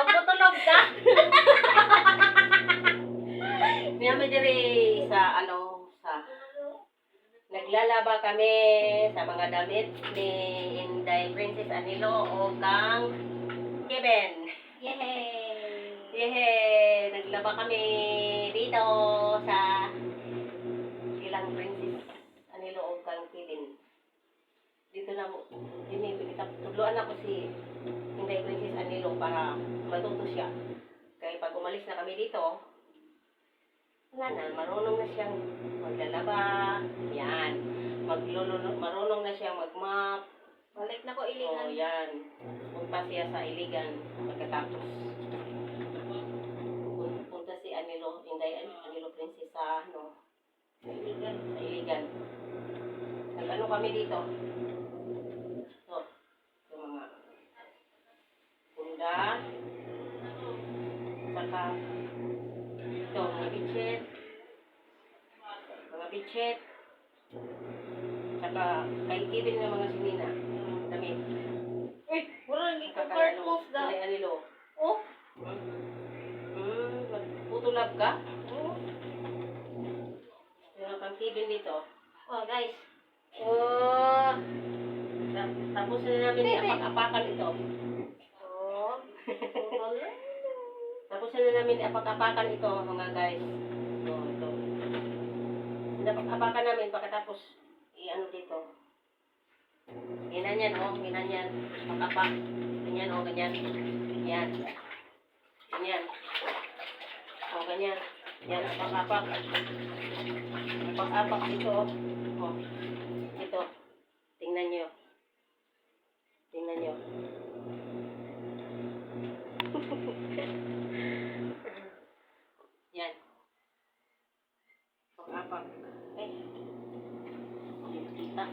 Magpatulog ka. Niyama diri sa ano sa naglalaba kami sa mga damit ni Inday Princess Anilo o kang Kevin. Yay! Yehe! Naglaba kami dito sa ilang Princess Anilo o kang Kevin. Dito na mo, tinutuluan ako si Inday Princess Anilo para matuto siya. Kaya pag umalis na kami dito, wala na, marunong na siyang maglalaba, yan. Maglulunod, marunong na siyang magmap, Balik na ko o ilingan. yan. Punta siya sa Iligan pagkatapos. Pun- Punta si Anilo, Inday Anilo Princess sa ano, Sa iligan. sa Iligan. Nag-ano kami dito? Ito, yung mga punda, saka ito, mga bitchet, mga bitchet, saka kay Kevin ng mga sinina, damit. Uy, wala nang ikaw part Kakano, move na. Inday Anilo. Oh, Hmm, putulab ka? oh. Meron kang Kevin dito. Oh, guys. Oh, ta- tapos na namin apak-apakan ito. Oh. Tapos na namin apak-apakan ito, mga guys. Ito, ito. Apak-apakan namin pagkatapos i-ano dito. Ganyan yan, oh. Ganyan yan. Pakapak. Ganyan, oh. Ganyan. Yan. Ganyan. Oh, ganyan. Yan, apak-apak. Apak-apak dito, oh. Oh. Ito. Tingnan nyo. Tingnan nyo. 的